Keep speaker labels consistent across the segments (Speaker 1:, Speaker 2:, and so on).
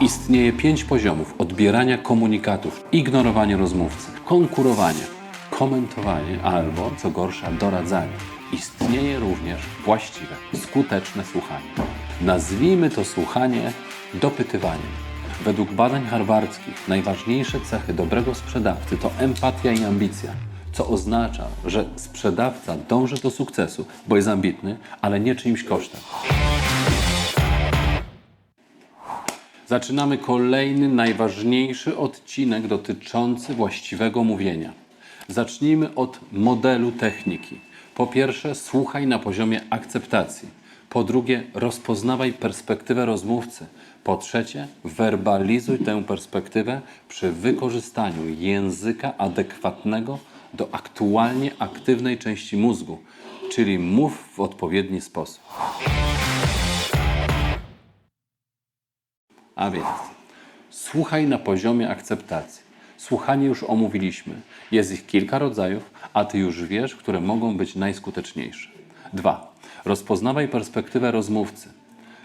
Speaker 1: Istnieje pięć poziomów odbierania komunikatów, ignorowanie rozmówcy, konkurowanie, komentowanie albo, co gorsza, doradzanie. Istnieje również właściwe, skuteczne słuchanie. Nazwijmy to słuchanie dopytywaniem. Według badań harwardzkich najważniejsze cechy dobrego sprzedawcy to empatia i ambicja, co oznacza, że sprzedawca dąży do sukcesu, bo jest ambitny, ale nie czyimś kosztem. Zaczynamy kolejny, najważniejszy odcinek dotyczący właściwego mówienia. Zacznijmy od modelu techniki. Po pierwsze, słuchaj na poziomie akceptacji. Po drugie, rozpoznawaj perspektywę rozmówcy. Po trzecie, werbalizuj tę perspektywę przy wykorzystaniu języka adekwatnego do aktualnie aktywnej części mózgu, czyli mów w odpowiedni sposób. A więc słuchaj na poziomie akceptacji. Słuchanie już omówiliśmy. Jest ich kilka rodzajów, a ty już wiesz, które mogą być najskuteczniejsze. Dwa. Rozpoznawaj perspektywę rozmówcy.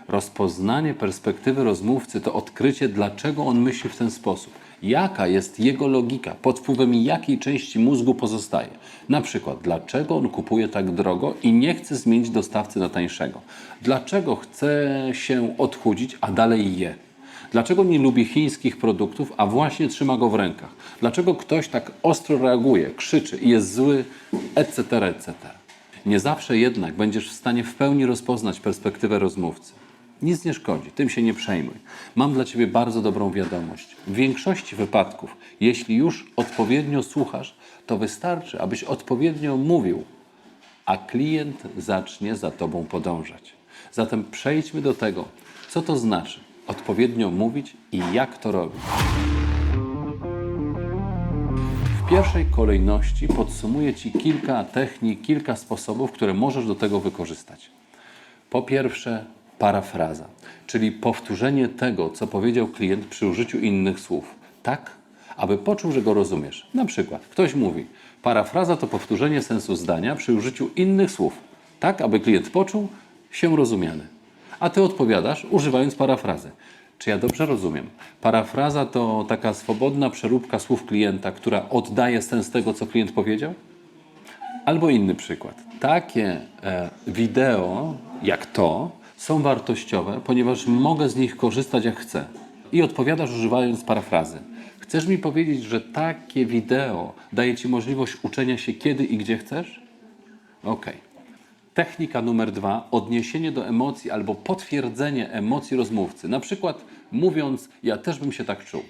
Speaker 1: Rozpoznanie perspektywy rozmówcy to odkrycie, dlaczego on myśli w ten sposób. Jaka jest jego logika, pod wpływem jakiej części mózgu pozostaje. Na przykład, dlaczego on kupuje tak drogo i nie chce zmienić dostawcy na tańszego. Dlaczego chce się odchudzić, a dalej je. Dlaczego nie lubi chińskich produktów, a właśnie trzyma go w rękach? Dlaczego ktoś tak ostro reaguje, krzyczy i jest zły, etc., etc. Nie zawsze jednak będziesz w stanie w pełni rozpoznać perspektywę rozmówcy. Nic nie szkodzi, tym się nie przejmuj. Mam dla Ciebie bardzo dobrą wiadomość. W większości wypadków, jeśli już odpowiednio słuchasz, to wystarczy, abyś odpowiednio mówił, a klient zacznie za Tobą podążać. Zatem przejdźmy do tego, co to znaczy odpowiednio mówić i jak to robić. W pierwszej kolejności podsumuję Ci kilka technik, kilka sposobów, które możesz do tego wykorzystać. Po pierwsze, parafraza, czyli powtórzenie tego, co powiedział klient przy użyciu innych słów, tak, aby poczuł, że go rozumiesz. Na przykład, ktoś mówi, parafraza to powtórzenie sensu zdania przy użyciu innych słów, tak, aby klient poczuł się rozumiany. A ty odpowiadasz, używając parafrazy. Czy ja dobrze rozumiem? Parafraza to taka swobodna przeróbka słów klienta, która oddaje sens tego, co klient powiedział? Albo inny przykład. Takie e, wideo, jak to, są wartościowe, ponieważ mogę z nich korzystać jak chcę. I odpowiadasz używając parafrazy. Chcesz mi powiedzieć, że takie wideo daje Ci możliwość uczenia się kiedy i gdzie chcesz? Okej. Technika numer dwa, odniesienie do emocji albo potwierdzenie emocji rozmówcy. Na przykład mówiąc, ja też bym się tak czuł.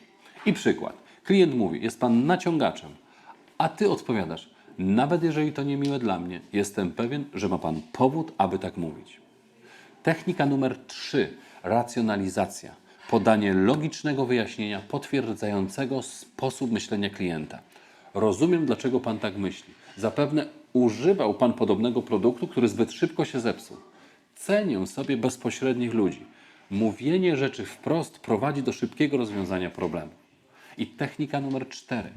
Speaker 1: I przykład. Klient mówi, jest pan naciągaczem, a ty odpowiadasz, nawet jeżeli to niemiłe dla mnie, jestem pewien, że ma pan powód, aby tak mówić. Technika numer 3. Racjonalizacja. Podanie logicznego wyjaśnienia potwierdzającego sposób myślenia klienta. Rozumiem, dlaczego Pan tak myśli. Zapewne używał Pan podobnego produktu, który zbyt szybko się zepsuł. Cenię sobie bezpośrednich ludzi. Mówienie rzeczy wprost prowadzi do szybkiego rozwiązania problemu. I technika numer 4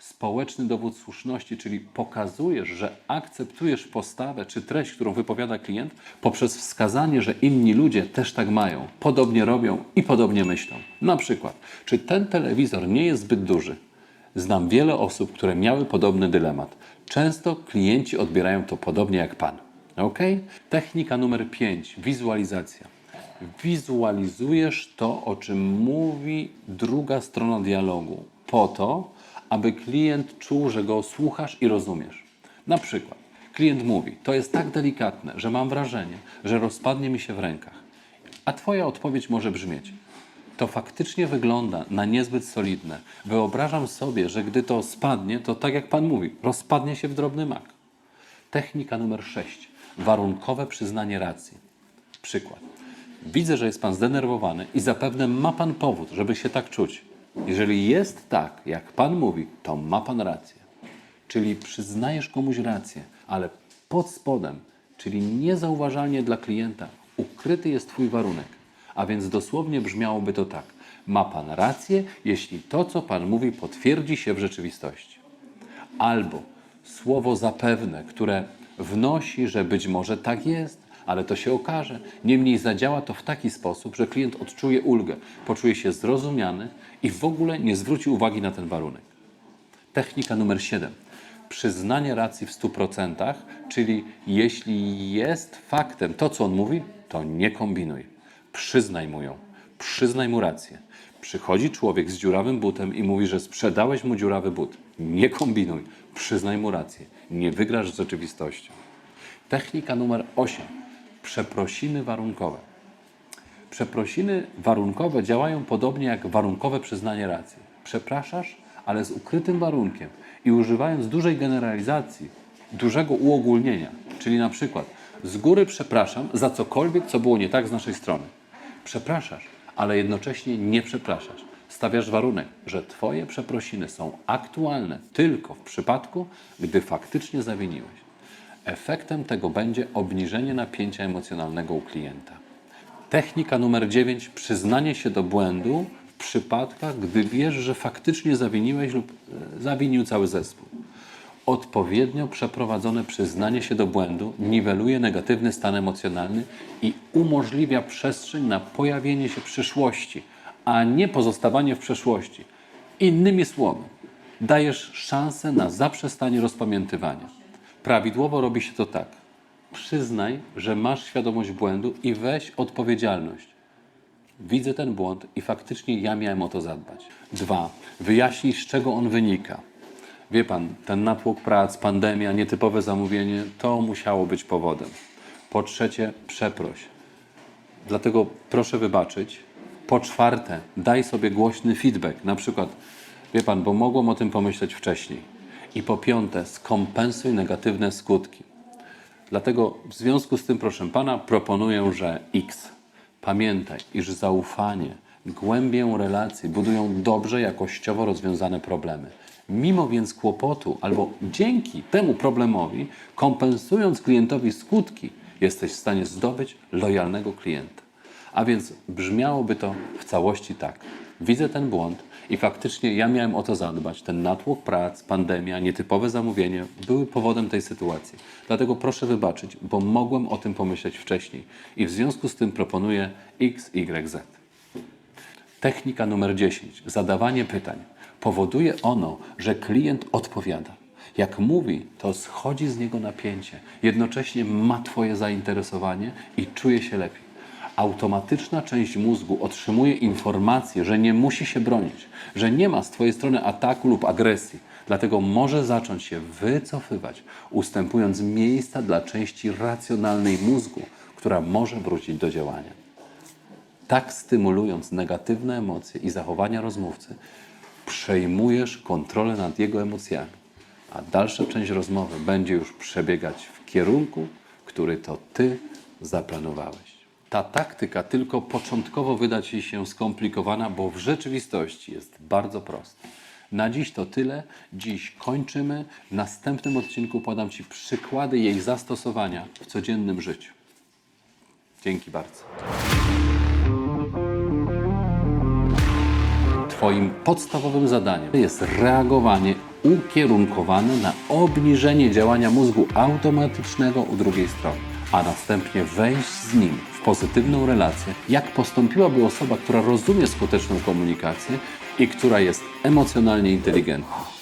Speaker 1: społeczny dowód słuszności, czyli pokazujesz, że akceptujesz postawę czy treść, którą wypowiada klient, poprzez wskazanie, że inni ludzie też tak mają, podobnie robią i podobnie myślą. Na przykład, czy ten telewizor nie jest zbyt duży? Znam wiele osób, które miały podobny dylemat. Często klienci odbierają to podobnie jak pan. Ok? Technika numer 5 wizualizacja wizualizujesz to, o czym mówi druga strona dialogu, po to, aby klient czuł, że go słuchasz i rozumiesz. Na przykład, klient mówi: To jest tak delikatne, że mam wrażenie, że rozpadnie mi się w rękach. A Twoja odpowiedź może brzmieć: To faktycznie wygląda na niezbyt solidne. Wyobrażam sobie, że gdy to spadnie, to tak jak Pan mówi, rozpadnie się w drobny mak. Technika numer 6. Warunkowe przyznanie racji. Przykład. Widzę, że jest Pan zdenerwowany i zapewne ma Pan powód, żeby się tak czuć. Jeżeli jest tak, jak Pan mówi, to ma Pan rację. Czyli przyznajesz komuś rację, ale pod spodem, czyli niezauważalnie dla klienta, ukryty jest Twój warunek. A więc dosłownie brzmiałoby to tak. Ma Pan rację, jeśli to, co Pan mówi, potwierdzi się w rzeczywistości. Albo słowo zapewne, które wnosi, że być może tak jest, ale to się okaże. Niemniej zadziała to w taki sposób, że klient odczuje ulgę, poczuje się zrozumiany i w ogóle nie zwróci uwagi na ten warunek. Technika numer 7. Przyznanie racji w 100%, czyli jeśli jest faktem to, co on mówi, to nie kombinuj. Przyznaj mu ją. Przyznaj mu rację. Przychodzi człowiek z dziurawym butem i mówi, że sprzedałeś mu dziurawy but. Nie kombinuj. Przyznaj mu rację. Nie wygrasz z rzeczywistością. Technika numer 8. Przeprosiny warunkowe. Przeprosiny warunkowe działają podobnie jak warunkowe przyznanie racji. Przepraszasz, ale z ukrytym warunkiem i używając dużej generalizacji, dużego uogólnienia, czyli na przykład z góry przepraszam za cokolwiek, co było nie tak z naszej strony. Przepraszasz, ale jednocześnie nie przepraszasz. Stawiasz warunek, że Twoje przeprosiny są aktualne tylko w przypadku, gdy faktycznie zawiniłeś. Efektem tego będzie obniżenie napięcia emocjonalnego u klienta. Technika numer 9. Przyznanie się do błędu w przypadkach, gdy wiesz, że faktycznie zawiniłeś lub e, zawinił cały zespół. Odpowiednio przeprowadzone przyznanie się do błędu niweluje negatywny stan emocjonalny i umożliwia przestrzeń na pojawienie się przyszłości, a nie pozostawanie w przeszłości. Innymi słowy, dajesz szansę na zaprzestanie rozpamiętywania. Prawidłowo robi się to tak. Przyznaj, że masz świadomość błędu i weź odpowiedzialność. Widzę ten błąd i faktycznie ja miałem o to zadbać. Dwa, wyjaśnij, z czego on wynika. Wie pan, ten natłok prac, pandemia, nietypowe zamówienie, to musiało być powodem. Po trzecie, przeproś. Dlatego proszę wybaczyć. Po czwarte, daj sobie głośny feedback. Na przykład, wie pan, bo mogłem o tym pomyśleć wcześniej. I po piąte, skompensuj negatywne skutki. Dlatego w związku z tym, proszę pana, proponuję, że X. Pamiętaj, iż zaufanie, głębię relacji budują dobrze jakościowo rozwiązane problemy. Mimo więc kłopotu albo dzięki temu problemowi, kompensując klientowi skutki, jesteś w stanie zdobyć lojalnego klienta. A więc brzmiałoby to w całości tak. Widzę ten błąd i faktycznie ja miałem o to zadbać. Ten natłok prac, pandemia, nietypowe zamówienie były powodem tej sytuacji. Dlatego proszę wybaczyć, bo mogłem o tym pomyśleć wcześniej. I w związku z tym proponuję X, Y, Z. Technika numer 10. Zadawanie pytań. Powoduje ono, że klient odpowiada. Jak mówi, to schodzi z niego napięcie. Jednocześnie ma Twoje zainteresowanie i czuje się lepiej. Automatyczna część mózgu otrzymuje informację, że nie musi się bronić, że nie ma z Twojej strony ataku lub agresji. Dlatego może zacząć się wycofywać, ustępując miejsca dla części racjonalnej mózgu, która może wrócić do działania. Tak stymulując negatywne emocje i zachowania rozmówcy, przejmujesz kontrolę nad jego emocjami, a dalsza część rozmowy będzie już przebiegać w kierunku, który to ty zaplanowałeś. Ta taktyka tylko początkowo wyda ci się skomplikowana, bo w rzeczywistości jest bardzo prosta. Na dziś to tyle. Dziś kończymy. W następnym odcinku podam Ci przykłady jej zastosowania w codziennym życiu. Dzięki bardzo. Twoim podstawowym zadaniem jest reagowanie ukierunkowane na obniżenie działania mózgu automatycznego u drugiej strony, a następnie wejść z nim w pozytywną relację, jak postąpiłaby osoba, która rozumie skuteczną komunikację i która jest emocjonalnie inteligentna.